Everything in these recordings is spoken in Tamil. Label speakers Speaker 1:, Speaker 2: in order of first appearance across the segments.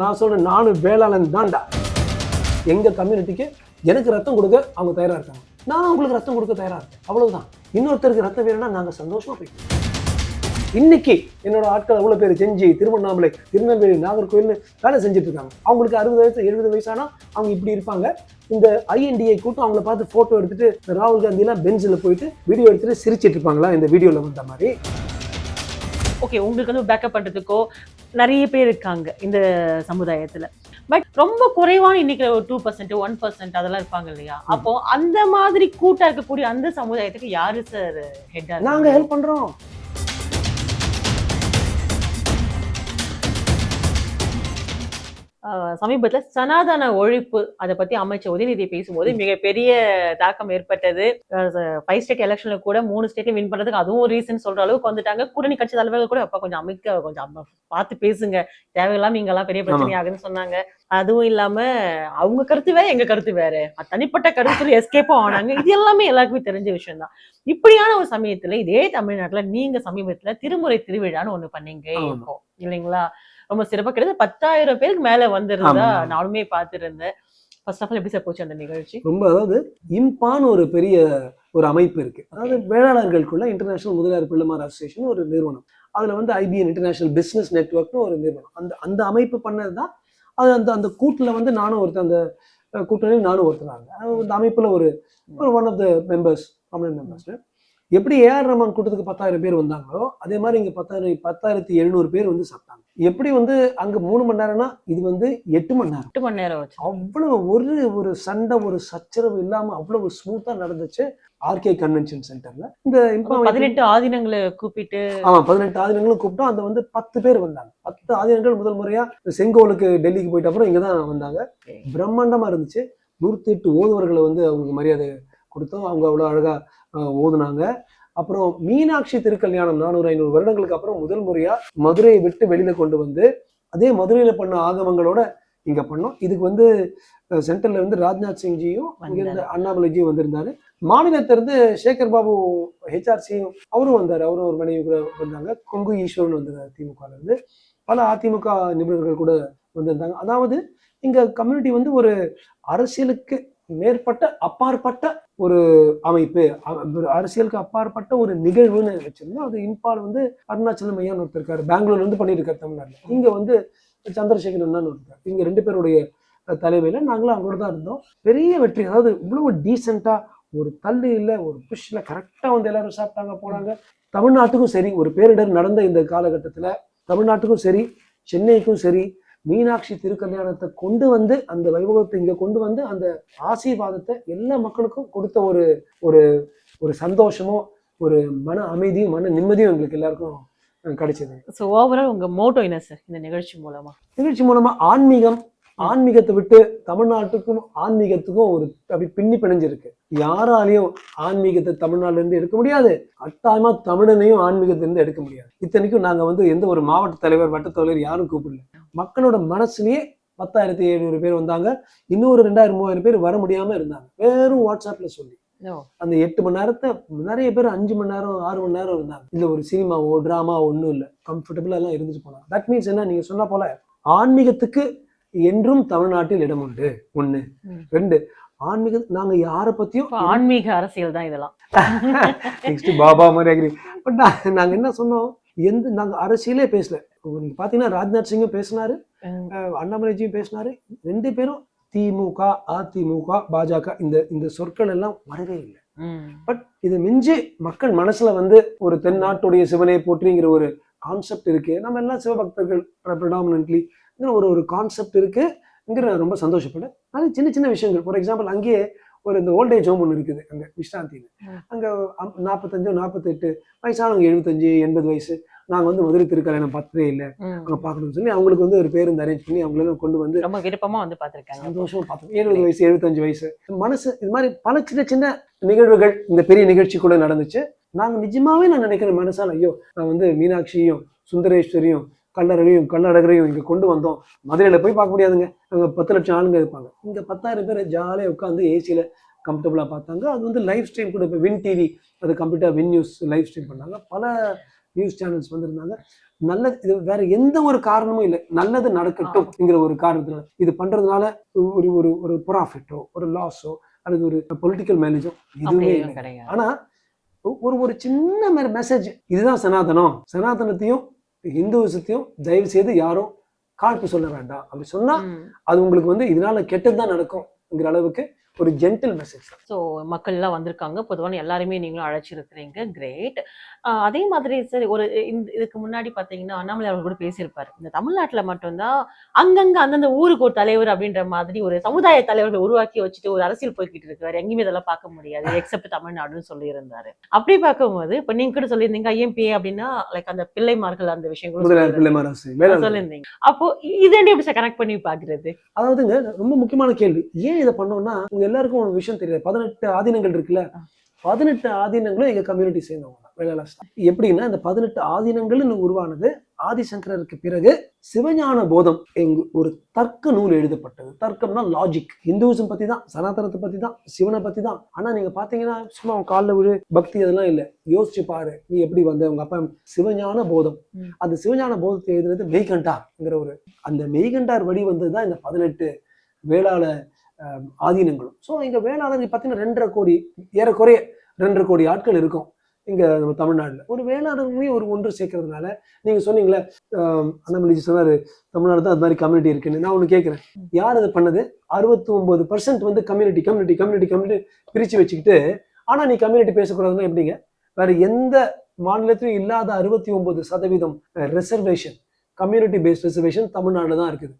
Speaker 1: நான் சொல்கிறேன் நானும் வேளாளன் தான்டா. எங்க கம்யூனிட்டிக்கு எனக்கு ரத்தம் கொடுக்க அவங்க தயாராக இருக்காங்க. நான் அவங்களுக்கு ரத்தம் கொடுக்க தயாராக இருக்கேன். அவ்வளவுதான். இன்னொருத்தருக்கு ரத்தம் வேணும்னா நாங்க சந்தோஷமாக போய்க்கலாம் இன்னைக்கு என்னோட ஆட்கள் அவ்வளவு பேர் செஞ்சு திருவண்ணாமலை திருநெல்வேலி நாகர்கோயில்னு வேலை செஞ்சுட்டு இருக்காங்க. அவங்களுக்கு அறுபது வயசு எழுபது வயசானா அவங்க இப்படி இருப்பாங்க. இந்த ஐஎன்டிஐ கூட்டம் அவங்கள பார்த்து ஃபோட்டோ எடுத்துட்டு ராகுல் காந்திலாம் பெஞ்சில் போயிட்டு வீடியோ எடுத்துட்டு சிரிச்சிட்டு இருப்பாங்களா? இந்த வீடியோவில் வந்த மாதிரி.
Speaker 2: ஓகே உங்களுக்கு வந்து பேக்கப் பண்றதுக்கோ நிறைய பேர் இருக்காங்க இந்த சமுதாயத்துல. பட் ரொம்ப குறைவான இன்னைக்கு ஒரு டூ பர்சன்ட் ஒன் பர்சன்ட் அதெல்லாம் இருப்பாங்க இல்லையா? அப்போ அந்த மாதிரி கூட்டா இருக்கக்கூடிய அந்த சமுதாயத்துக்கு யாரு சார் ஹெட்டா
Speaker 1: நாங்க ஹெல்ப் பண்றோம்.
Speaker 2: சமீபத்துல சனாதன ஒழிப்பு அதை பத்தி அமைச்சர் உதயநிதி பேசும்போது மிகப்பெரிய தாக்கம் ஏற்பட்டது. ஃபைவ் ஸ்டேட் எலெக்ஷன்ல கூட மூணு ஸ்டேட்டையும் வின் பண்றதுக்கு அதுவும் ரீசன் சொல்ற அளவுக்கு வந்துட்டாங்க. கூட்டணி கட்சி தலைவர்கள் கூட அப்ப கொஞ்சம் அமைக்க கொஞ்சம் பார்த்து பேசுங்க. தேவையில்லாம இங்கெல்லாம் பெரிய பிரச்சனை ஆகுதுன்னு சொன்னாங்க. அதுவும் இல்லாம அவங்க கருத்து வேற எங்க கருத்து வேற. தனிப்பட்ட கருத்து எஸ்கேப்பும் ஆனாங்க. இது எல்லாமே எல்லாருக்குமே தெரிஞ்ச விஷயம் தான் இப்படியான ஒரு சமயத்துல இதே தமிழ்நாட்டுல நீங்க சமீபத்துல திருமுறை திருவிழான்னு ஒண்ணு பண்ணீங்க இல்லைங்களா? ரொம்ப சிறப்பா கிடையாது. பத்தாயிரம் பேருக்கு மேல வந்திருந்தா. நானுமே பார்த்திருந்தேன். ஃபர்ஸ்ட் ஆஃப் ஆல் எப்படி சார் போச்சு அந்த நிகழ்ச்சி?
Speaker 1: ரொம்ப அதாவது இம்பான்னு ஒரு பெரிய ஒரு அமைப்பு இருக்கு. அதாவது வேளாளர்களுக்குள்ள இன்டர்நேஷனல் முதலியார் பிள்ளைமார் அசோசியேஷன் ஒரு நிறுவனம். அதுல வந்து ஐபிஎன் இன்டர்நேஷனல் பிசினஸ் நெட்வொர்க்னு ஒரு நிறுவனம். அந்த அந்த அமைப்பு பண்ணது தான் அது அந்த அந்த கூட்டுல வந்து நானும் ஒருத்தன் அந்த கூட்டணியில் நானும் ஒருத்தனாங்க அந்த அமைப்புல ஒரு ஒரு one of the members permanent members எப்படி ஏஆர் ரஹ்மான் கூட்டத்துக்கு பத்தாயிரம் பேர் வந்தாங்களோ அதே மாதிரி இங்க பத்தாயிரம் பத்தாயிரத்தி எழுநூறு பேர் வந்து சாப்பிட்டாங்க. எப்படி வந்து அங்க மூணு மணி நேரம்னா இது வந்து எட்டு மணி நேரம்.
Speaker 2: எட்டு மணி நேரம்
Speaker 1: அவ்வளவு ஒரு ஒரு சண்டை ஒரு சச்சரவு இல்லாம அவ்வளவு ஸ்மூத்தா நடந்துச்சு ஆர்கே கன்வென்ஷன் சென்டர்ல இந்த
Speaker 2: பதினெட்டு ஆதீனங்களை கூப்பிட்டு
Speaker 1: ஆமா பதினெட்டு ஆதினங்களும் கூப்பிட்டோம். அந்த வந்து பத்து பேர் வந்தாங்க. பத்து ஆதினங்கள் முதல் முறையா செங்கோலுக்கு டெல்லிக்கு போயிட்ட அப்புறம் இங்கதான் வந்தாங்க. பிரம்மாண்டமா இருந்துச்சு. நூத்தி எட்டு ஓதுவர்களை வந்து அவங்களுக்கு மரியாதை கொடுத்தோம். அவங்க அவ்வளவு அழகா அஹ், ஓதுனாங்க. அப்புறம் மீனாட்சி திருக்கல்யாணம் நானூறு ஐநூறு வருடங்களுக்கு அப்புறம் முதல் முறையா மதுரையை விட்டு வெளியில கொண்டு வந்து அதே மதுரையில பண்ண ஆகமங்களோட இங்க பண்ணோம். இதுக்கு வந்து அஹ், சென்டர்ல வந்து ராஜ்நாத் சிங்ஜியும் அங்கிருந்து அண்ணாமலைஜியும் வந்திருந்தாரு. மாநிலத்திலிருந்து சேகர் பாபு ஹெச்ஆர்சியும் அவரும் வந்தார். அவரும் ஒரு மனைவி கூட வந்தாங்க. கொங்கு ஈஸ்வரன் வந்தார் திமுக ல இருந்து. பல அதிமுக நிபுணர்கள் கூட வந்திருந்தாங்க. அதாவது இங்க கம்யூனிட்டி வந்து ஒரு அரசியலுக்கு மேற்பட்ட அப்பாற்பட்ட ஒரு அமைப்பு ஒரு அரசியலுக்கு அப்பாற்பட்ட ஒரு நிகழ்வுன்னு வச்சிருந்தோம் அது இம்பால் வந்து அருணாச்சலம் ஐயான்னு ஒருத்தர் இருக்காரு. பெங்களூர்ல இருந்து பண்ணியிருக்காரு தமிழ்நாட்டில். இங்க வந்து சந்திரசேகர் அண்ணான்னு ஒருத்தர் இங்க ரெண்டு பேருடைய தலைமையில நாங்களும் அவங்களோட தான் இருந்தோம். பெரிய வெற்றி அதாவது இவ்வளவு டீசெண்டா ஒரு தள்ளு இல்லை ஒரு புஷ்ல கரெக்டா வந்து எல்லாரும் சாப்பிட்டாங்க போனாங்க. தமிழ்நாட்டுக்கும் சரி ஒரு பேரிடர் நடந்த இந்த காலகட்டத்துல தமிழ்நாட்டுக்கும் சரி சென்னைக்கும் சரி மீனாட்சி திருக்கல்யாணத்தை கொண்டு வந்து அந்த வைபவத்தை இங்க கொண்டு வந்து அந்த ஆசீர்வாதத்தை எல்லா மக்களுக்கும் கொடுத்த ஒரு ஒரு ஒரு சந்தோஷமோ ஒரு மன அமைதியும் மன நிம்மதியும் எங்களுக்கு எல்லாருக்கும் கிடைச்சது
Speaker 2: ஸோ ஓவரால் உங்க மோட்டோ என்ன சார் இந்த நிகழ்ச்சி மூலமா.
Speaker 1: நிகழ்ச்சி மூலமா ஆன்மீகம் ஆன்மீகத்தை விட்டு தமிழ்நாட்டுக்கும் ஆன்மீகத்துக்கும் ஒரு அப்படி பின்னி பிணைஞ்சிருக்கு. யாராலையும் ஆன்மீகத்தை தமிழ்நாட்டுல இருந்து எடுக்க முடியாது. கட்டாயமா தமிழனையும் ஆன்மீகத்துல இருந்து எடுக்க முடியாது. இத்தனைக்கும் நாங்க வந்து எந்த ஒரு மாவட்ட தலைவர் வட்ட தலைவர் யாரும் கூப்பிடல. மக்களோட மனசுலயே பத்தாயிரத்தி எழுநூறு பேர் வந்தாங்க. இன்னொரு ரெண்டாயிரம் மூவாயிரம் பேர் வர முடியாம இருந்தாங்க. வெறும் வாட்ஸ்அப்ல சொல்லி. அந்த எட்டு மணி நேரத்தை நிறைய பேர் அஞ்சு மணி நேரம் ஆறு மணி நேரம் இருந்தாங்க. இதுல ஒரு சினிமாவோ டிராமா ஒன்றும் இல்லை. கம்ஃபர்டபுளா எல்லாம் இருந்துட்டு போனாங்க. தட் மீன்ஸ் என்ன? நீங்க சொன்ன போல ஆன்மீகத்துக்கு என்றும் தமிழ்நாட்டில் இடம் உண்டு. ஒண்ணு. ரெண்டு ஆன்மீக நாங்க யாரை பத்தியும்
Speaker 2: ஆன்மீக அரசியல் தான் இதெல்லாம்.
Speaker 1: நெக்ஸ்ட் பாபா மாதிரி நா- நாங்க என்ன சொன்னோம்? எந்த நாங்க அரசியலே பேசல. நீங்க பாத்தீங்கன்னா ராஜ்நாத் சிங்கும் பேசினாரு அண்ணாமலைஜியும் பேசினாரு. ரெண்டு பேரும் திமுக அதிமுக பாஜக இந்த இந்த சொற்கள் எல்லாம் வரவே இல்லை. பட் இது மிஞ்சி மக்கள் மனசுல வந்து ஒரு தென்னாட்டுடைய சிவனை போற்றிங்கிற ஒரு கான்செப்ட் இருக்கு. நம்ம எல்லாம் சிவபக்தர்கள் ப்ரிடாமினன்ட்லி ஒரு ஒரு கான்செப்ட் இருக்குங்கிற நான் ரொம்ப சந்தோஷப்பட்டேன் அது சின்ன சின்ன விஷயங்கள். ஃபார் எக்ஸாம்பிள் அங்கேயே ஒரு இந்த ஓல்டேஜ் ஹோம் ஒன்று இருக்குது அங்கே விஷ்ராந்தின்னு
Speaker 2: ம்.
Speaker 1: அங்கே நாற்பத்தஞ்சோ நாற்பத்தெட்டு வயசானவங்க எழுபத்தஞ்சு எண்பது வயசு. நாங்கள் வந்து மதுரை திருக்கல்யாணம் பார்த்ததே இல்லை.
Speaker 2: ம்.
Speaker 1: அங்கே பார்க்கணும்னு சொல்லி அவங்களுக்கு வந்து ஒரு பேருந்து அரேஞ்ச் பண்ணி அவங்களெல்லாம் கொண்டு வந்து
Speaker 2: ரொம்ப விருப்பமா வந்து பாத்திருக்காங்க
Speaker 1: சந்தோஷமா பார்த்தோம் எழுபது வயசு எழுபத்தஞ்சு வயசு. மனசு இது மாதிரி பல சின்ன சின்ன நிகழ்வுகள் இந்த பெரிய நிகழ்ச்சிக்குள்ள நடந்துச்சு. நாங்க நிஜமாவே நான் நினைக்கிறேன் மனசால ஐயோ நான் வந்து மீனாட்சியும் சுந்தரேஸ்வரியும் கல்லறையும் கல்லழகரையும் இங்க கொண்டு வந்தோம். மதுரையில போய் பார்க்க முடியாதுங்க. அங்க பத்து லட்சம் ஆளுங்க இருப்பாங்க. இங்க பத்தாயிரம் பேர் ஜாலியா உட்காந்து ஏசியில கம்ஃபர்டபுளா பார்த்தாங்க. அது வந்து லைவ் ஸ்ட்ரீம் கூட இப்போ வின் டிவி அது கம்ப்ளீட்டா வின் நியூஸ் லைவ் ஸ்ட்ரீம் பண்ணாங்க. பல நியூஸ் சேனல்ஸ் வந்திருந்தாங்க. நல்லது இது வேற எந்த ஒரு காரணமும் இல்லை. நல்லது நடக்கட்டும்ங்கிற ஒரு காரணத்தினால. இது பண்றதுனால ஒரு ஒரு ஒரு ப்ராஃபிட்டோ ஒரு லாஸோ அல்லது ஒரு பொலிட்டிக்கல் மேனேஜோ எதுவுமே இல்லை.
Speaker 2: கிடையாது.
Speaker 1: ஆனா ஒ- ஒரு ஒரு சின்ன மெசேஜ் இதுதான் சனாதனம். சனாதனத்தையும் இந்துவிசத்தையும் தயவு செய்து யாரும் காழ்ப்பு சொல்ல வேண்டாம் அப்படி சொன்னா. அது உங்களுக்கு வந்து இதனால கெட்டதுதான் நடக்கும்ங்கிற அளவுக்கு ஒரு ஜென்டில் மெசேஜ்
Speaker 2: ஸோ மக்கள் எல்லாம் வந்திருக்காங்க. பொதுவான எல்லாருமே நீங்களும் அழைச்சிருக்கிறீங்க. கிரேட் அதே மாதிரி சரி ஒரு இந்த இதுக்கு முன்னாடி பார்த்தீங்கன்னா அண்ணாமலை அவர்கள் கூட பேசியிருப்பாரு. இந்த தமிழ்நாட்டில் மட்டும்தான் அங்கங்க அந்தந்த ஊருக்கு ஒரு தலைவர் அப்படின்ற மாதிரி ஒரு சமுதாய தலைவர்களை உருவாக்கி வச்சுட்டு ஒரு அரசியல் போய்கிட்டு இருக்காரு. எங்கேயுமே இதெல்லாம் பார்க்க முடியாது. எக்ஸப்ட் தமிழ்நாடுன்னு சொல்லியிருந்தாரு. அப்படி பார்க்கும்போது இப்போ நீங்க கூட சொல்லியிருந்தீங்க ஐஎம்பி அப்படின்னா லைக் அந்த பிள்ளைமார்கள் அந்த
Speaker 1: முதலியார்
Speaker 2: சொல்லியிருந்தீங்க. அப்போ இது எப்படி கனெக்ட் பண்ணி பாக்குறது
Speaker 1: அதாவதுங்க ரொம்ப முக்கியமான கேள்வி. ஏன் இதை பண்ணோம்னா எல்லாருக்கும் ஒரு விஷயம் தெரியாது. பதினெட்டு ஆதீனங்கள் இருக்குல்ல? பதினெட்டு ஆதீனங்களும் எங்க கம்யூனிட்டி சேர்ந்தவங்க தான். எப்படின்னா இந்த பதினெட்டு ஆதீனங்கள்னு உருவானது ஆதிசங்கரருக்கு பிறகு சிவஞான போதம் எங்க ஒரு தர்க்க நூல் எழுதப்பட்டது. தர்க்கம்னா லாஜிக் இந்துவிசம் பத்தி தான் சனாதனத்தை பத்தி தான் சிவனை பத்தி தான். ஆனா நீங்க பாத்தீங்கன்னா சும்மா உன் காலில் விழு பக்தி அதெல்லாம் இல்ல. யோசிச்சு பாரு நீ எப்படி வந்த உங்க அப்பா சிவஞான போதம். அந்த சிவஞான போதத்தை எழுதுனது மெய்கண்டார்ங்கிற ஒரு அந்த மெய்கண்டார் வழி வந்தது தான் இந்த பதினெட்டு வேளாள ஆதீனங்களும். ஸோ இங்கே வேளாளர் பார்த்தீங்கன்னா ரெண்டரை கோடி ஏறக்குறைய ரெண்டரை கோடி ஆட்கள் இருக்கும் இங்கே நம்ம தமிழ்நாட்டில் ஒரு வேளாளர்களையும் ஒரு ஒன்று சேர்க்கறதுனால நீங்கள் சொன்னீங்களே அஹ், அண்ணாமலைஜி தமிழ்நாடு தான் அது மாதிரி கம்யூனிட்டி இருக்குன்னு. நான் ஒன்று கேட்குறேன். யார் அதை பண்ணது? அறுபத்தி ஒம்பது பர்சன்ட் வந்து கம்யூனிட்டி கம்யூனிட்டி கம்யூனிட்டி கம்யூனிட்டி பிரித்து வச்சுக்கிட்டு ஆனால் நீ கம்யூனிட்டி பேசக்கூடாதுன்னா எப்படிங்க? வேறு எந்த மாநிலத்திலும் இல்லாத அறுபத்தி ஒன்பது சதவீதம் ரிசர்வேஷன் கம்யூனிட்டி பேஸ்ட் ரிசர்வேஷன் தமிழ்நாட்டில் தான் இருக்குது.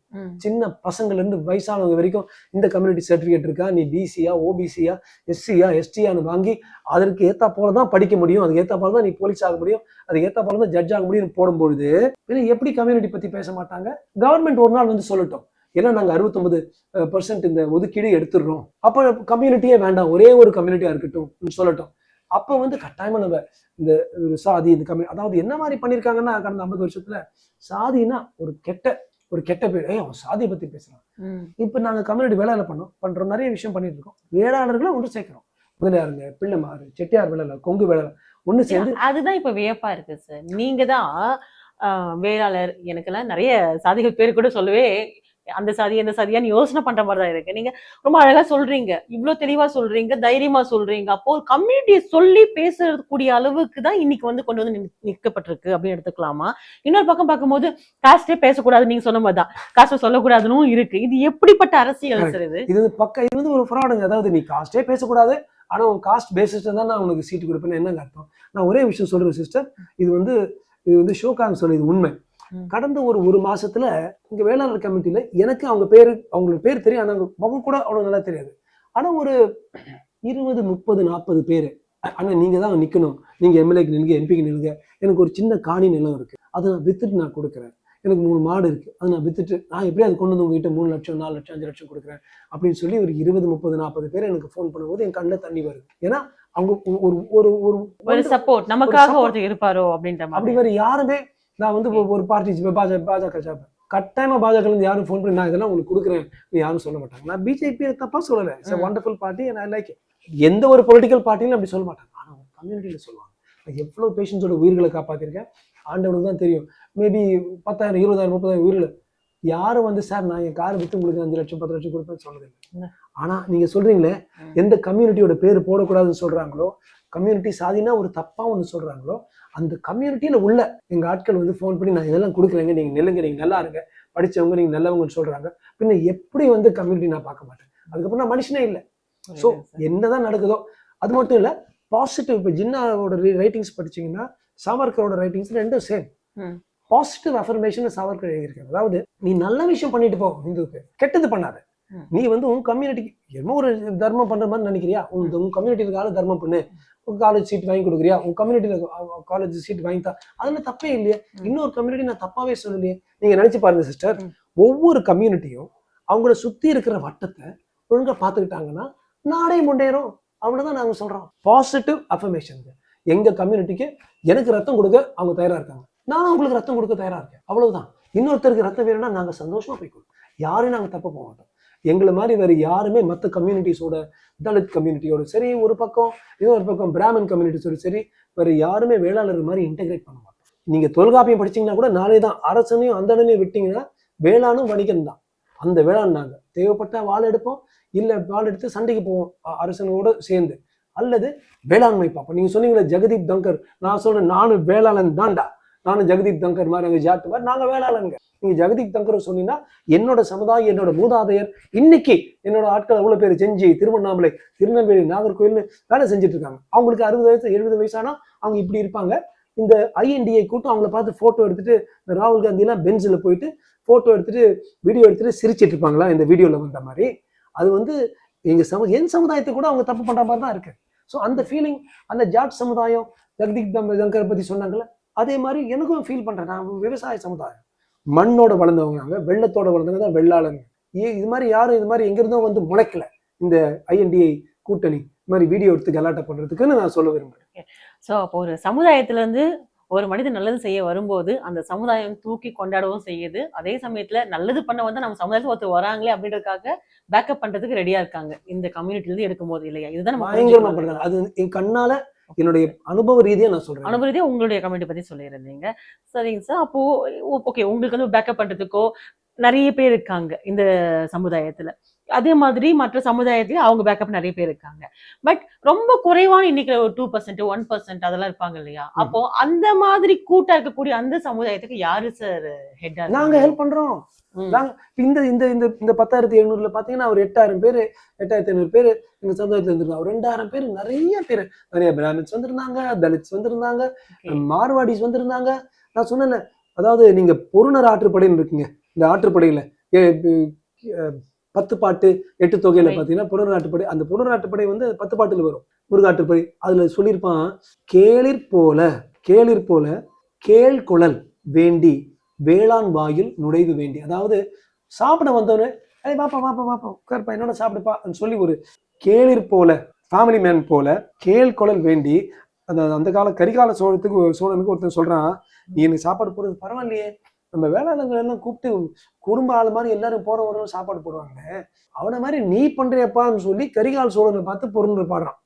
Speaker 1: சின்ன பசங்கள்ல இருந்து வயசானவங்க வரைக்கும் இந்த கம்யூனிட்டி சர்டிஃபிகேட் இருக்கா? நீ பிசியா ஓபிசியா எஸ்சியா எஸ்டியான்னு வாங்கி அதற்கு ஏத்தா போல தான் படிக்க முடியும். அதுக்கு ஏத்தா போல தான் நீ போலீஸ் ஆக முடியும். அதுக்கு ஏத்தா போல தான் ஜட்ஜ் ஆக முடியும் போடும்பொழுது பின்ன எப்படி கம்யூனிட்டி பத்தி பேச மாட்டாங்க? கவர்மெண்ட் ஒரு நாள் வந்து சொல்லட்டும். ஏன்னா நாங்க அறுபத்தொன்பது பர்சன்ட் இந்த ஒதுக்கீடு எடுத்துடுறோம். அப்போ கம்யூனிட்டியே வேண்டாம். ஒரே ஒரு கம்யூனிட்டியா இருக்கட்டும் சொல்லட்டும். அப்போ வந்து கட்டாயமா நம்ம இந்த சாதி இந்த கம்யூனி அதாவது என்ன மாதிரி பண்ணியிருக்காங்கன்னா கடந்த ஐம்பது வருஷத்துல சாதினா ஒரு கெட்ட ஒரு கெட்ட பேர். அவன் சாதியை பத்தி பேசுறான். இப்போ நாங்க கம்யூனிட்டி வேலையில பண்ணோம். பண்றோம் நிறைய விஷயம் பண்ணிட்டு இருக்கோம் வேளாளர்களை ஒன்று சேர்க்கிறோம். முதலியாருங்க பிள்ளைமாறு செட்டியார் வேலையில கொங்கு வேலையில ஒன்று சேர்ந்து
Speaker 2: அதுதான் இப்ப வியப்பா இருக்கு சார் நீங்க தான் வேளாளர் எனக்கெல்லாம் நிறைய சாதிகள் பேர் கூட சொல்லவே அந்த சாதி எந்த சாதியான்னு யோசனை பண்ற மாதிரி தான் இருக்கு. நீங்க ரொம்ப அழகா சொல்றீங்க. இவ்ளோ தெளிவா சொல்றீங்க தைரியமா சொல்றீங்க. அப்போ கம்யூனிட்டியை சொல்லி பேசக்கூடிய அளவுக்கு தான் இன்னைக்கு வந்து கொண்டு வந்து நிற்கப்பட்டிருக்கு அப்படின்னு எடுத்துக்கலாமா? இன்னொரு பக்கம் பார்க்கும்போது காஸ்டே பேசக்கூடாது நீங்க சொன்ன மாதிரி தான். காஸ்ட் சொல்லக்கூடாதுன்னு இருக்கு. இது எப்படிப்பட்ட அரசியல் சார் இது?
Speaker 1: இது வந்து பக்க இது வந்து ஒரு ஃப்ராடுங்க அதாவது நீ காஸ்டே பேசக்கூடாது ஆனா உன் காஸ்ட் பேசிஸ்ல தான் நான் உனக்கு சீட்டு கொடுப்பேன்னு என்னங்க அர்த்தம்? நான் ஒரே விஷயம் சொல்றேன் சிஸ்டர் இது வந்து இது வந்து ஷோகாங் சொல்லி இது உண்மை. கடந்த ஒரு ஒரு மாசத்துல இங்க வேளாளர் கமிட்டியில எனக்கு அவங்க பேரு அவங்களுக்கு பேர் தெரியும். ஆனா அவங்க முகம் கூட அவ்வளவு நல்லா தெரியாது. ஆனா ஒரு இருபது முப்பது நாற்பது பேர். ஆனா நீங்க தான் நிக்கணும். நீங்க எம்எல்ஏக்கு நில்லுங்க எம்பிக்கு நில்லுங்க. எனக்கு ஒரு சின்ன காணி நிலம் இருக்கு. அதை நான் வித்துட்டு நான் கொடுக்குறேன். எனக்கு மூணு மாடு இருக்கு. அதை நான் வித்துட்டு நான் எப்படி அது கொண்டு வந்து உங்ககிட்ட மூணு லட்சம் நாலு லட்சம் அஞ்சு லட்சம் கொடுக்குறேன்? அப்படின்னு சொல்லி ஒரு இருபது முப்பது நாற்பது பேர் எனக்கு ஃபோன் பண்ணும்போது என் கண்ணில் தண்ணி வருது. ஏன்னா அவங்க ஒரு ஒரு ஒரு
Speaker 2: சப்போர்ட் நமக்காக. ஒருத்தர் இருப்பாரோ அப்படின்ற
Speaker 1: அப்படி வேற யாருமே நான் வந்து ஒரு- ஒரு பார்ட்டி பாஜக பாஜக சாப்பேன் கட்டாயமா பாஜக இருந்து யாரும் ஃபோன் பண்ணி நான் இதெல்லாம் உங்களுக்கு கொடுக்குறேன். யாரும் சொல்ல மாட்டாங்க. நான் பிஜேபி தப்பா சொல்லலை. இட்ஸ்
Speaker 2: ம்.
Speaker 1: வண்டர்ஃபுல் பார்ட்டி ஐ லைக் எந்த ஒரு பொலிட்டிக்கல் பார்ட்டிலும் அப்படி சொல்ல மாட்டாங்க. ஆனா கம்யூனிட்டியில சொல்லுவாங்க. நான் எவ்வளவு பேஷண்ட்ஸோட உயிர்களை காப்பாத்திருக்கேன். ஆண்டவனுக்கு தான் தெரியும். மேபி பத்தாயிரம் இருபதாயிரம் முப்பதாயிரம் உயிர்களை. யாரும் வந்து சார் நான் என் கார் வித்து உங்களுக்கு அஞ்சு லட்சம் பத்து லட்சம் கொடுப்பேன்னு சொன்னதில்லை
Speaker 2: ம்.
Speaker 1: ஆனா நீங்க சொல்றீங்களே
Speaker 2: ம்.
Speaker 1: எந்த கம்யூனிட்டியோட பேர் போடக்கூடாதுன்னு சொல்றாங்களோ கம்யூனிட்டி சாதினா ஒரு தப்பா ஒன்று சொல்றாங்களோ அந்த கம்யூனிட்டியில உள்ள எங்க ஆட்கள் வந்து ஃபோன் பண்ணி நான் இதெல்லாம் கொடுக்குறேங்க. நீங்க நில்லுங்க. நீங்க நல்லா இருங்க. படிச்சவங்க நீங்க நல்லவங்கன்னு சொல்றாங்க. பின்ன எப்படி வந்து கம்யூனிட்டி நான் பார்க்க மாட்டேன்? அதுக்கப்புறம் நான் மனுஷனே இல்லை. ஸோ என்னதான் நடக்குதோ அது மட்டும் இல்ல பாசிட்டிவ் இப்போ ஜின்னாவோட ரைட்டிங்ஸ் படிச்சீங்கன்னா சாவர்கரோட ரைட்டிங்ஸ் ரெண்டும் சேம். பாசிட்டிவ் அஃபர்மேஷன் சாவர்கர் எழுதியிருக்காரு. அதாவது நீ நல்ல விஷயம் பண்ணிட்டு போ இந்துவுக்கு. கெட்டது பண்ணாத. நீ வந்து உன் கம்யூனிட்டிக்கு என்னமோ ஒரு தர்மம் பண்ற மாதிரி நினைக்கிறியா? உன் உன் கம்யூனிட்டியில் இருக்கால தர்மம் பண்ணு. உன் காலேஜ் சீட் வாங்கி கொடுக்குறியா? உன் கம்யூனிட்டியில் காலேஜ் சீட் வாங்கி தா. அதுல தப்பே இல்லையே. இன்னொரு கம்யூனிட்டி நான் தப்பாவே சொல்லலையே. நீங்க நினைச்சு பாருங்க சிஸ்டர். ஒவ்வொரு கம்யூனிட்டியும் அவங்கள சுத்தி இருக்கிற வட்டத்தை ஒழுங்கா பார்த்துக்கிட்டாங்கன்னா நாடே முன்னேறும். அவ்வளவுதான் நாங்க சொல்றோம். பாசிட்டிவ் அஃபர்மேஷன் எங்க கம்யூனிட்டிக்கு எனக்கு ரத்தம் கொடுக்க அவங்க தயாரா இருக்காங்க. நான் அவங்களுக்கு ரத்தம் கொடுக்க தயாரா இருக்கேன். அவ்வளவுதான். இன்னொருத்தருக்கு ரத்தம் வேணும்னா நாங்க சந்தோஷமா போய் கொடுப்போம். யாரையும் நாங்க தப்ப போக மாட்டோம். எங்களை மாதிரி வேறு யாருமே மற்ற கம்யூனிட்டிஸோட தலித் கம்யூனிட்டியோட சரி ஒரு பக்கம் இன்னொரு பக்கம் பிராமன் கம்யூனிட்டிஸோட சரி வேறு யாருமே வேளாளர் மாதிரி இன்டெகிரேட் பண்ண மாட்டோம். நீங்கள் தொல்காப்பியம் படிச்சீங்கன்னா கூட நாளே தான் அரசனையும் அந்தனையும் விட்டிங்கன்னா வேளாணும் வணிகன் தான். அந்த வேளாண் நாங்கள் தேவைப்பட்ட வாள் எடுப்போம் இல்லை வாள் எடுத்து சண்டைக்கு போவோம் அரசனோட சேர்ந்து. அல்லது வேளாண்மை பார்ப்போம். நீங்கள் சொன்னீங்களே ஜெகதீப் தங்கர் நான் சொல்கிறேன் நானும் வேளாளன் தான்டா. நானும் ஜெகதீப் தங்கர் மாதிரி எங்கள் ஜாட்டு மாதிரி வேளாளங்க நீங்கள் ஜெகதீப் தங்கர் சொன்னீங்கன்னா என்னோட சமுதாயம் என்னோட மூதாதையர் இன்னைக்கு என்னோட ஆட்கள் அவ்வளோ பேர் செஞ்சி திருவண்ணாமலை திருநெல்வேலி நாகர்கோயில்னு வேலை செஞ்சுட்டு இருக்காங்க. அவங்களுக்கு அறுபது வயசு எழுபது வயசானா அவங்க இப்படி இருப்பாங்க. இந்த ஐஎன்டிஐ கூட்டம் அவங்கள பார்த்து ஃபோட்டோ எடுத்துட்டு இந்த ராகுல் காந்திலாம் பெஞ்சில் போயிட்டு ஃபோட்டோ எடுத்துட்டு வீடியோ எடுத்துட்டு சிரிச்சிட்டு இருப்பாங்களா? இந்த வீடியோவில் வந்த மாதிரி. அது வந்து எங்கள் சமு என் சமுதாயத்தை கூட அவங்க தப்பு பண்ணுற மாதிரி தான் இருக்கு. ஸோ அந்த ஃபீலிங் அந்த ஜாட் சமுதாயம் ஜெகதீப் தம் தங்கர் பற்றி சொன்னாங்கல்ல அதே மாதிரி எனக்கும் ஃபீல் பண்றேன். நான் விவசாய சமுதாயம். மண்ணோட வளர்ந்தவங்க நாங்க வெள்ளத்தோட வளர்ந்தவங்க தான் வெள்ளாளங்க. ஏ- இது மாதிரி யாரும் இது மாதிரி எங்கிருந்தோ வந்து முளைக்கல. இந்த ஐஎன்டிஐ கூட்டணி இது மாதிரி வீடியோ எடுத்து கலாட்டா பண்றதுக்குன்னு நான் சொல்ல விரும்புறேன்.
Speaker 2: ஸோ அப்போ ஒரு சமுதாயத்துல இருந்து ஒரு மனிதன் நல்லது செய்ய வரும்போது அந்த சமுதாயம் தூக்கி கொண்டாடவும் செய்யுது. அதே சமயத்துல நல்லது பண்ண வந்து நம்ம சமுதாயத்துல ஒருத்தர் வராங்களே அப்படின்றதுக்காக பேக்கப் பண்றதுக்கு ரெடியா இருக்காங்க. இந்த கம்யூனிட்டில இருந்து எடுக்கும்போது இல்லையா? இதுதான் நம்ம
Speaker 1: அது என் கண்ணால என்னுடைய அனுபவ ரீதியா நான் சொல்றேன்.
Speaker 2: அனுபவத்தையும் உங்களுடைய கம்யூனிட்டி பத்தி சொல்லியிருந்தீங்க. சரிங்க சார் அப்போ ஓகே உங்களுக்கு வந்து பேக்கப் பண்றதுக்கோ நிறைய பேர் இருக்காங்க இந்த சமுதாயத்துல. அதே மாதிரி மற்ற சமுதாயத்திலயும் அவங்க பேக்கப் நிறைய பேர் இருக்காங்க. பட் ரொம்ப குறைவான இன்னைக்கு ஒரு டூ பர்சன்ட் ஒன் பர்சன்ட் அதெல்லாம் இருப்பாங்க இல்லையா. அப்போ அந்த மாதிரி கூட்டா இருக்கக்கூடிய அந்த சமுதாயத்துக்கு யாரு சார் ஹெட்டா
Speaker 1: நாங்க ஹெல்ப் பண்றோம். இந்த இந்த இந்த இந்த பத்தாயிரத்தி எழுநூறுல பாத்தீங்கன்னா ஒரு எட்டாயிரம் பேர் எட்டாயிரத்தி ஐநூறு பேர் எங்க சமுதாயத்துல இருந்திருக்காங்க. ஒரு ரெண்டாயிரம் பேர் நிறைய பேர். நிறைய பிராமின்ஸ் வந்திருந்தாங்க தலித்ஸ் வந்திருந்தாங்க மார்வாடிஸ் வந்திருந்தாங்க. நான் சொன்னேன்ல அதாவது நீங்க பொருணர் ஆற்றுப்படைன்னு இருக்குங்க. இந்த ஆற்றுப்படையில பத்து பாட்டு எட்டு தொகையில. பாத்தீங்கன்னா புனர் ஆற்றுப்படை அந்த புனர் ஆற்றுப்படை வந்து பத்து பாட்டுல வரும். முருகாற்றுப்படை அதுல சொல்லியிருப்பான் கேளிர் போல கேளிர் போல கேள் குழல் வேண்டி வேளாண் வாயில் நுழைவு வேண்டி. அதாவது சாப்பிட வந்தவனு ஏய் வாப்பா வாப்பா வாப்பா உட்கார்ப்பா என்னோட சாப்பிடுப்பா? சொல்லி ஒரு கேளிர் போல ஃபேமிலி மேன் போல கேள் குழல் வேண்டி. அந்த அந்த கால கரிகால சோழத்துக்கு ஒரு சோழனுக்கு ஒருத்தன் சொல்றான் நீ எனக்கு சாப்பாடு போடுறது பரவாயில்லையே நம்ம வேளாளர்கள் எல்லாம் கூப்பிட்டு குடும்ப ஆள் மாதிரி எல்லாரும் போற வரவும் சாப்பாடு போடுவாங்க. அவனை மாதிரி நீ பண்றியப்பான்னு சொல்லி கரிகால் சோழனை பார்த்து பொருள் பாடுறான்.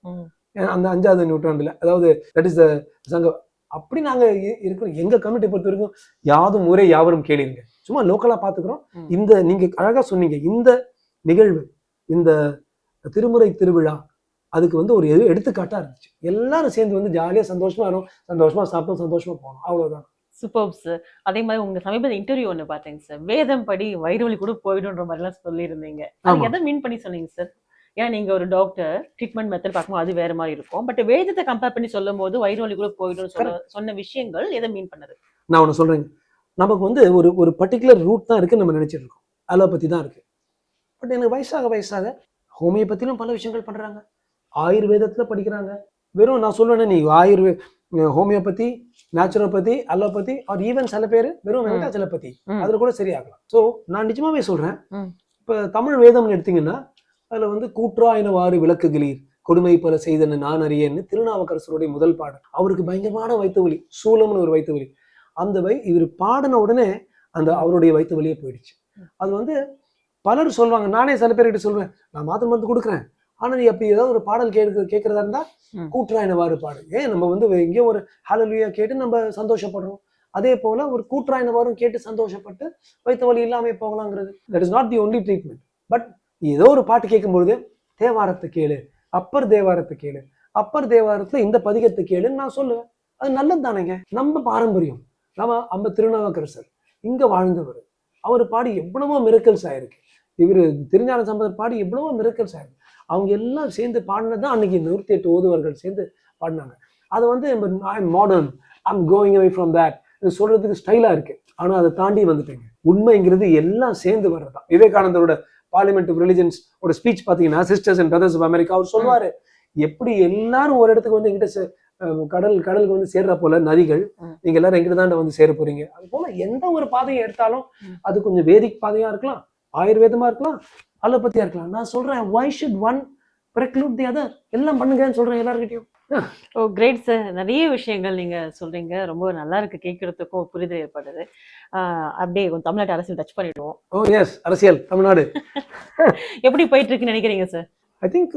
Speaker 1: அந்த அஞ்சாவது நூற்றாண்டுல. அதாவது தட் இஸ் த சங்க அப்படி நாங்க இருக்கிறோம். எங்க கம்யூனிட்டி பொறுத்த வரைக்கும் யாதும் ஊரே யாவரும் கேளுங்க சும்மா லோக்கலா பாத்துக்கிறோம். இந்த நீங்க அழகா சொன்னீங்க. இந்த நிகழ்வு இந்த திருமுறை திருவிழா அதுக்கு வந்து ஒரு எடுத்துக்காட்டா இருந்துச்சு. எல்லாரும் சேர்ந்து வந்து ஜாலியா சந்தோஷமா வரும். சந்தோஷமா சாப்பிட்டோம் சந்தோஷமா போனோம். அவ்வளவுதான்.
Speaker 2: சூப்பர் சார் அதே மாதிரி உங்க சமீப இன்டர்வியூ ஒண்ணு பார்த்தேங்க சார் வேதம் படி வயிறு வலி கூட போயிடும்ன்ற மாதிரி எல்லாம் சொல்லியிருந்தீங்க. அது எதை மீன் பண்ணி சொன்னீங்க சார் ஏன்னா நீங்க ஒரு டாக்டர் ட்ரீட்மெண்ட் மெத்தட் பார்க்கும்போது அது வேற மாதிரி இருக்கும். பட் வேதத்தை கம்பேர் பண்ணி சொல்லும் போது வயிறு வலி கூட போயிடும் சொல்ல சொன்ன விஷயங்கள் எதை மீன் பண்ணது?
Speaker 1: நான் ஒன்று சொல்றேங்க. நமக்கு வந்து ஒரு ஒரு பர்டிகுலர் ரூட் தான் இருக்குன்னு நம்ம நினைச்சிட்டு இருக்கோம் அலோபதி தான் இருக்கு. பட் எனக்கு வயசாக வயசாக ஹோமியோபதியிலும் பல விஷயங்கள் பண்றாங்க. ஆயுர்வேதத்துல படிக்கிறாங்க. வெறும் நான் சொல்லுவேன் நீ ஆயுர்வே homeopathy naturopathy allopathy or even சில பேர் வெறும். வெங்கடாச்சலபதி. அதுல கூட சரியாகலாம். ஸோ நான் நிஜமாவே சொல்றேன். இப்ப தமிழ் வேதம்னு எடுத்தீங்கன்னா அதுல வந்து கூற்றாயினவாறு விளக்குகளீர் கொடுமை பல செய்தன நான் அறியேன்னு திருநாவுக்கரசருடைய முதல் பாடல். அவருக்கு பயங்கரமான வயிற்று வலி சூலம்னு ஒரு வயிற்று வலி. அந்த வை இவர் பாடின உடனே அந்த அவருடைய வயிற்று வலியே போயிடுச்சு. அது வந்து பலர் சொல்லுவாங்க நானே சில பேர்கிட்ட சொல்லுவேன் நான் மாத்திரை மருந்து கொடுக்குறேன். ஆனா நீ அப்படி ஏதாவது ஒரு பாடல் கேட்க கேட்கறதா இருந்தா. கூற்றாயினவாறு பாடு ஏன்? நம்ம வந்து எங்கேயோ ஒரு ஹalleluya கேட்டு நம்ம சந்தோஷப்படுறோம். அதே போல ஒரு கூற்றாயினவாரும் கேட்டு சந்தோஷப்பட்டு வயிற்று வலி இல்லாம போகலாங்கிறது. That is not the only treatment but ஏதோ ஒரு பாட்டு கேட்கும்பொழுது தேவாரத்தை கேளு அப்பர் தேவாரத்தை கேளு அப்பர் தேவாரத்துல இந்த பதிகத்தை கேளுன்னு நான் சொல்லுவேன். அது நல்லது தானேங்க. நம்ம பாரம்பரியம். நம்ம அம்ப திருநாவுக்கரசர் இங்க வாழ்ந்தவர். அவர் பாடி எவ்வளவோ மிரக்கல்ஸ் ஆயிருக்கு. இவர் திருஞான சம்பந்தர் பாடி எவ்வளவோ மிரக்கல்ஸ் ஆயிருக்கு. அவங்க எல்லாம் சேர்ந்து பாடினது தான் அன்னைக்கு நூற்றி எட்டு ஓதுவர்கள் சேர்ந்து பாடினாங்க. அது வந்து modern I'm going away from that சொல்றதுக்கு ஸ்டைலா இருக்கு. ஆனா அதை தாண்டி வந்துட்டேங்க. உண்மைங்கிறது எல்லாம் சேர்ந்து வர்றதுதான். விவேகானந்தரோட பார்லிமெண்ட் ஆஃப் ரிலிஜன்ஸ் ஒரு ஸ்பீச் பாத்தீங்கன்னா sisters and brothers of America அவர் சொல்லுவாரு. எப்படி எல்லாரும் ஒரு இடத்துக்கு வந்து எங்கிட்ட கடல் கடலுக்கு வந்து சேர்ற போல நதிகள். நீங்க எல்லாரும் எங்கிட்ட தான் வந்து சேர போறீங்க. அது போல எந்த ஒரு பாதையை எடுத்தாலும். அது கொஞ்சம் வேதிக் பாதையா இருக்கலாம் ஆயுர்வேதமா இருக்கலாம் அலோபதியா இருக்கலாம் நான் சொல்றேன் why should one preclude the other? எல்லாம் பண்ணுங்கன்னு சொல்றேன் எல்லாருக்கிட்டையும்
Speaker 2: ஓ கிரேட் சார் நிறைய விஷயங்கள் நீங்க சொல்றீங்க. ரொம்ப நல்லா இருக்கு கேட்கறதுக்கும் புரிதல் ஏற்படுது. அப்படியே தமிழ்நாட்டு அரசியல் டச் பண்ணிடுவோம்.
Speaker 1: ஓ எஸ் அரசியல் தமிழ்நாடு.
Speaker 2: எப்படி போயிட்டு இருக்குன்னு நினைக்கிறீங்க சார்
Speaker 1: ஐ திங்க்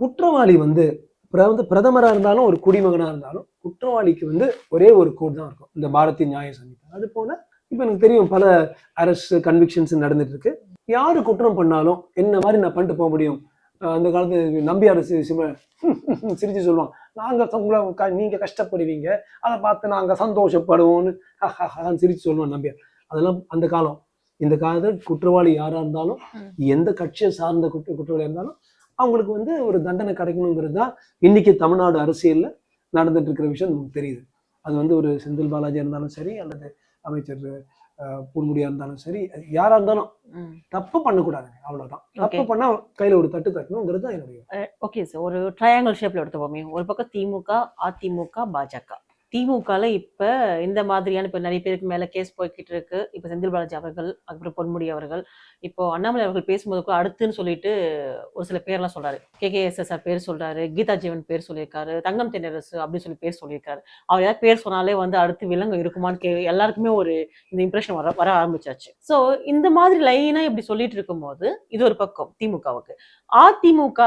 Speaker 1: குற்றவாளி வந்து பிரத பிரதமராக இருந்தாலும் ஒரு குடிமகனாக இருந்தாலும் குற்றவாளிக்கு வந்து ஒரே ஒரு கோட் தான் இருக்கும். இந்த பாரதிய நியாய சமிதி அது போல இப்போ எனக்கு தெரியும் பல அரசு கன்விக்ஷன்ஸ் நடந்துட்டு இருக்கு யாரு குற்றம் பண்ணாலும் என்ன மாதிரி நான் பண்ணிட்டு போக முடியும்? அந்த காலத்து நம்பியார் சிரிச்சு சொல்லுவான் நாங்க உங்களை க- நீங்க கஷ்டப்படுவீங்க. அதை பார்த்து நாங்க சந்தோஷப்படுவோம்னு சிரிச்சு சொல்லுவான் நம்பியார். அதெல்லாம் அந்த காலம். இந்த காலத்தில் குற்றவாளி யாரா இருந்தாலும். எந்த கட்சியை சார்ந்த குற்ற குற்றவாளியா இருந்தாலும் அவங்களுக்கு வந்து ஒரு தண்டனை கிடைக்கணுங்கிறது தான் இன்னைக்கு தமிழ்நாடு அரசியல்ல நடந்துட்டு இருக்கிற விஷயம் நமக்கு தெரியுது. அது வந்து ஒரு செந்தில் பாலாஜி இருந்தாலும் சரி அல்லது அமைச்சர் அஹ், பொன்முடியா இருந்தாலும் சரி அது யாரா இருந்தாலும். தப்பு பண்ணக்கூடாதுங்க அவ்வளவுதான் தப்பு
Speaker 2: Okay.
Speaker 1: பண்ணா கையில ஒரு தட்டு தட்டணுங்கிறது தான் என்னுடைய
Speaker 2: ஓகே சார் ஒரு ட்ரையாங்கிள் ஷேப்ல எடுத்துப்போமே ஒரு பக்கம் திமுக அதிமுக பாஜக திமுகவில் இப்போ இந்த மாதிரியான இப்போ நிறைய பேருக்கு மேலே கேஸ் போய்கிட்டு இருக்கு. இப்போ செந்தில் பாலாஜி அவர்கள் அப்புறம் பொன்முடி அவர்கள். இப்போ அண்ணாமலை அவர்கள் பேசும்போது கூட அடுத்துன்னு சொல்லிட்டு ஒரு சில பேர்லாம் சொல்றாரு. கே கே எஸ் எஸ் பேர் சொல்றாரு. கீதா ஜீவன் பேர் சொல்லியிருக்காரு. தங்கம் தென்னரசு அப்படின்னு சொல்லி பேர் சொல்லியிருக்காரு. அவர் ஏதாவது பேர் சொன்னாலே வந்து அடுத்து விலங்கு இருக்குமான்னு கே எல்லாருக்குமே ஒரு இந்த இம்ப்ரெஷன் வர வர ஆரம்பிச்சாச்சு. ஸோ இந்த மாதிரி லைனாக இப்படி சொல்லிட்டு இருக்கும்போது இது ஒரு பக்கம் திமுகவுக்கு. அதிமுக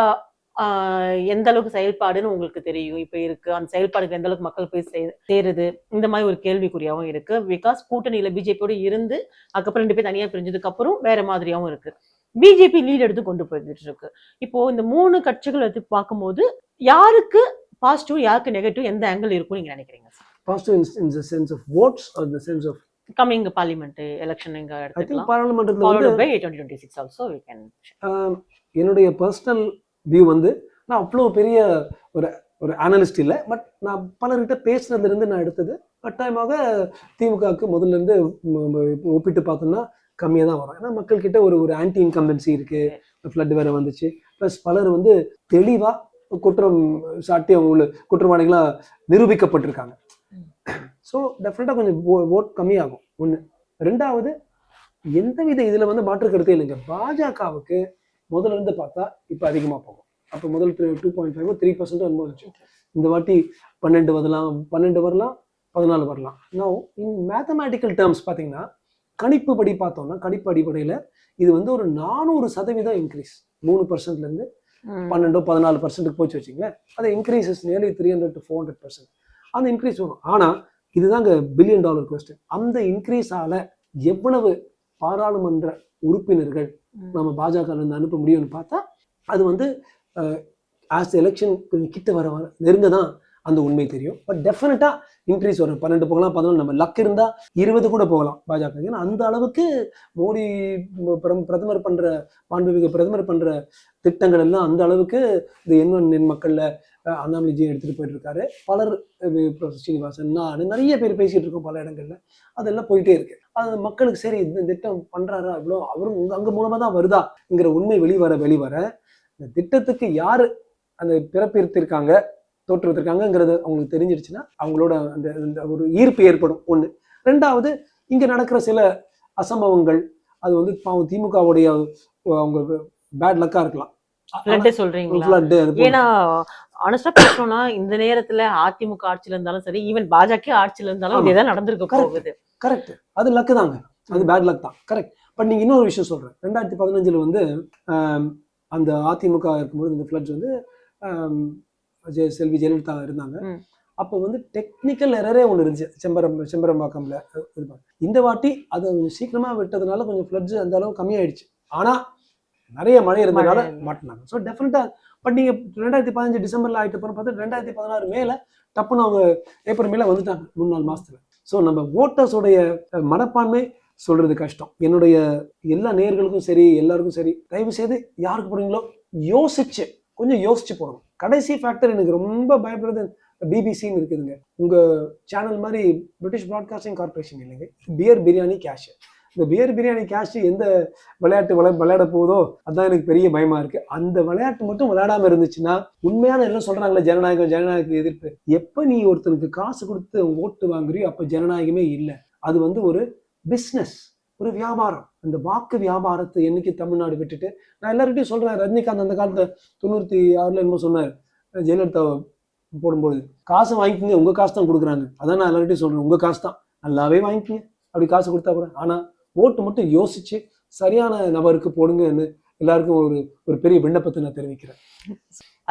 Speaker 2: எந்த அளவுக்கு செயல்பாடுன்னு உங்களுக்கு தெரியும். இப்ப இருக்கு. அந்த செயல்பாடுக்கு எந்த அளவுக்கு மக்கள் போய் சேருது? இந்த மாதிரி ஒரு கேள்விக்குறியாவும் இருக்கு. பிகாஸ் கூட்டணியில பிஜேபியோட இருந்து அதுக்கப்புறம் ரெண்டு பேர் தனியா பிரிஞ்சதுக்கு அப்புறம் வேற மாதிரியாவும் இருக்கு. பிஜேபி லீட் எடுத்து கொண்டு போயிட்டு இருக்கு. இப்போ இந்த மூணு கட்சிகள் எடுத்து பார்க்கும்போது யாருக்கு பாசிட்டிவ் யாருக்கு நெகட்டிவ் எந்த ஆங்கிள் இருக்கும் நீங்க நினைக்கிறீங்க
Speaker 1: positive in the sense of votes or the sense of
Speaker 2: coming parliament election இங்க
Speaker 1: ஐ திங்க்
Speaker 2: எடுத்துக்கலாம்.
Speaker 1: பாராளுமன்றத்தில் வந்து
Speaker 2: followed by twenty twenty six also we can
Speaker 1: என்னுடைய பர்சனல் வியூ வந்து நான் அவ்வளோ பெரிய ஒரு ஒரு அனலிஸ்ட் இல்லை பட் நான் பலர்கிட்ட பேசுனதுல இருந்து நான் எடுத்தது. கட்டாயமாக திமுகவுக்கு முதல்ல இருந்து ஒப்பிட்டு பார்த்தோம்னா கம்மியாக தான் வரும். ஏன்னா மக்கள்கிட்ட ஒரு ஒரு ஆன்டி இன்கம்பன்சி இருக்கு ஃப்ளட் வேற வந்துச்சு. ப்ளஸ் பலர் வந்து தெளிவாக குற்றம் சாட்டி அவங்க குற்றவாளிகளாக நிரூபிக்கப்பட்டிருக்காங்க. ஸோ டெஃபினட்டாக கொஞ்சம் ஓட் கம்மியாகும். ஒன்று ரெண்டாவது எந்தவித இதில் வந்து மாற்று கருத்தே இல்லைங்க. பாஜகவுக்கு முதல்ல இருந்து பார்த்தா இப்போ அதிகமாக போகும். அப்போ முதல் two point five three percent அனுபவிச்சு இந்த வாட்டி பன்னெண்டு வரலாம் பன்னெண்டு வரலாம் பதினாலு வரலாம். நான் இன் மேத்தமேட்டிக்கல் டேர்ம்ஸ் பார்த்தீங்கன்னா கணிப்பு படி பார்த்தோம்னா கணிப்பு அடிப்படையில் இது வந்து ஒரு நானூறு சதவீதம் இன்க்ரீஸ் மூணு பர்சன்ட்லேருந்து பன்னெண்டோ பதினாலு பர்சன்ட்டுக்கு போச்சு வச்சுங்களேன் அது increases nearly three hundred to four hundred percent அந்த இன்க்ரீஸ் வரும். ஆனால் இதுதாங்க பில்லியன் டாலர் கொஸ்டின் அந்த இன்க்ரீஸால எவ்வளவு பாராளுமன்ற உறுப்பினர்கள் நம்ம பாஜக இருந்து அனுப்ப முடியும்னு பார்த்தா அது வந்து ஆஸ் எலெக்ஷன் கொஞ்சம் கிட்ட வர வர நெருங்க தான் அந்த உண்மை தெரியும். பட் டெஃபினட்டாக இன்க்ரீஸ் வரும். பன்னெண்டு போகலாம் பதினொன்று நம்ம லக் இருந்தால் இருபது கூட போகலாம் பாஜக. ஏன்னா அந்த அளவுக்கு மோடி பிரம்- பிரதமர் பண்ணுற மாண்புமிகு பிரதமர் பண்ணுற திட்டங்கள் எல்லாம் அந்த அளவுக்கு இந்த எண் எண் மக்களில் அண்ணாமலைஜி எடுத்துகிட்டு போயிட்டு இருக்காரு பலர் ஸ்ரீனிவாசன் நான் நிறைய பேர் பேசிகிட்டு இருக்கோம் பல இடங்கள்ல. அதெல்லாம் போயிட்டே இருக்கு. அது மக்களுக்கு சரி இந்த திட்டம் பண்றாரா இவ்வளோ அவரும் உங்க அங்க மூலமா தான் வருதாங்கிற உண்மை வெளிவர வெளிவர இந்த திட்டத்துக்கு யாரு அந்த பிறப்பிருத்திருக்காங்க தோற்றுவித்திருக்காங்கங்கிறது அவங்களுக்கு தெரிஞ்சிருச்சுன்னா அவங்களோட அந்த அந்த ஒரு ஈர்ப்பு ஏற்படும். ஒண்ணு. ரெண்டாவது இங்க நடக்கிற சில அசம்பவங்கள் அது வந்து பாவம் திமுகவுடைய அவங்க பேட் லக்கா இருக்கலாம்.
Speaker 2: ஏன்னா ஆனஸ்டா பேசணும்னா இந்த நேரத்துல அதிமுக ஆட்சியில இருந்தாலும் சரி ஈவன் பாஜக ஆட்சியில இருந்தாலும். இதுதான் நடந்திருக்க. போகுது.
Speaker 1: கரெக்ட் அது லக்கு தாங்க. அது பேட் லக் தான். கரெக்ட் பட் நீங்க இன்னொரு விஷயம் சொல்றேன். ரெண்டாயிரத்தி பதினஞ்சுல வந்து அந்த அதிமுக இருக்கும்போது இந்த ஃப்ளட்ஸ் வந்து செல்வி ஜெயலலிதா இருந்தாங்க. அப்போ வந்து டெக்னிக்கல் எரரே ஒன்று இருந்துச்சு. செம்பரம் செம்பரம்பாக்கம்ல. இது. இந்த வாட்டி அது கொஞ்சம் சீக்கிரமா விட்டதுனால கொஞ்சம் ஃப்ளட்ஸ் அந்த அளவு கம்மியாயிடுச்சு. ஆனா நிறைய மழை இருந்ததுனால. மாட்டினாங்க. ஸோ டெஃபினட்டா பட் நீங்க ரெண்டாயிரத்தி பதினஞ்சு டிசம்பர்ல ஆயிட்டு அப்புறம் பார்த்தா ரெண்டாயிரத்தி பதினாறு மேல டப்புன்னு அவங்க ஏப்ரல் மேல வந்துட்டாங்க. மூணு நாலு மாசத்துல. ஸோ நம்ம ஓட்டர்ஸோடைய மனப்பான்மை சொல்றது கஷ்டம். என்னுடைய எல்லா நேர்களுக்கும் சரி எல்லாருக்கும் சரி தயவு செய்து யாருக்கு போடுறீங்களோ யோசிச்சு கொஞ்சம் யோசிச்சு போகணும் கடைசி ஃபேக்டர் எனக்கு ரொம்ப பயப்படுறது பிபிசின்னு இருக்குதுங்க. உங்க சேனல் மாதிரி பிரிட்டிஷ் ப்ராட்காஸ்டிங் கார்பரேஷன் இல்லைங்க. பியர் பிரியாணி கேஷ் இந்த பியர் பிரியாணி கேஷ் எந்த விளையாட்டு விளை விளையாட போதோ அதான் எனக்கு பெரிய பயமா இருக்கு. அந்த விளையாட்டு மட்டும் விளையாடாம இருந்துச்சுன்னா உண்மையான எல்லாம் சொல்றாங்களே ஜனநாயகம் ஜனநாயக எதிர்ப்பு. எப்ப நீ ஒருத்தனுக்கு காசு கொடுத்து ஓட்டு வாங்குறியோ அப்ப ஜனநாயகமே இல்லை. அது வந்து ஒரு பிஸ்னஸ் ஒரு வியாபாரம். அந்த வாக்கு வியாபாரத்தை என்னைக்கு தமிழ்நாடு விட்டுட்டு நான் எல்லார்கிட்டையும் சொல்றேன். ரஜினிகாந்த் அந்த காலத்துல தொண்ணூத்தி ஆறுல என்னமோ சொன்னார். ஜெயலலிதா போடும்போது காசு வாங்கிக்கோங்க உங்க காசு தான் கொடுக்குறாங்க. அதான் நான் எல்லார்கிட்டையும் சொல்றேன். உங்க காசு தான். நல்லாவே வாங்கிக்கோங்க. அப்படி காசு கொடுத்தா கூட. ஆனா ஓட்டு மட்டும் யோசிச்சு சரியான நபருக்கு போடுங்கன்னு எல்லாருக்கும் ஒரு ஒரு பெரிய விண்ணப்பத்தை நான் தெரிவிக்கிறேன்.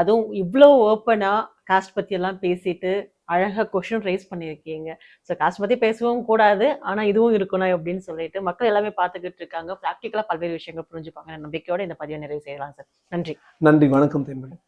Speaker 2: அதுவும் இவ்வளோ ஓப்பனா காஸ்ட் பத்தி எல்லாம் பேசிட்டு அழகா கொஷின் ரைஸ் பண்ணியிருக்கீங்க. ஸோ காஸ்ட் பத்தி பேசவும் கூடாது ஆனா இதுவும் இருக்கணும் அப்படின்னு சொல்லிட்டு மக்கள் எல்லாமே பார்த்துக்கிட்டு இருக்காங்க. ப்ராக்டிக்கலா பல்வேறு விஷயங்கள் புரிஞ்சுப்பாங்க நம்பிக்கையோட இந்த பதிவை நிறைவு செய்யலாம் சார். நன்றி.
Speaker 1: நன்றி வணக்கம் தென்படு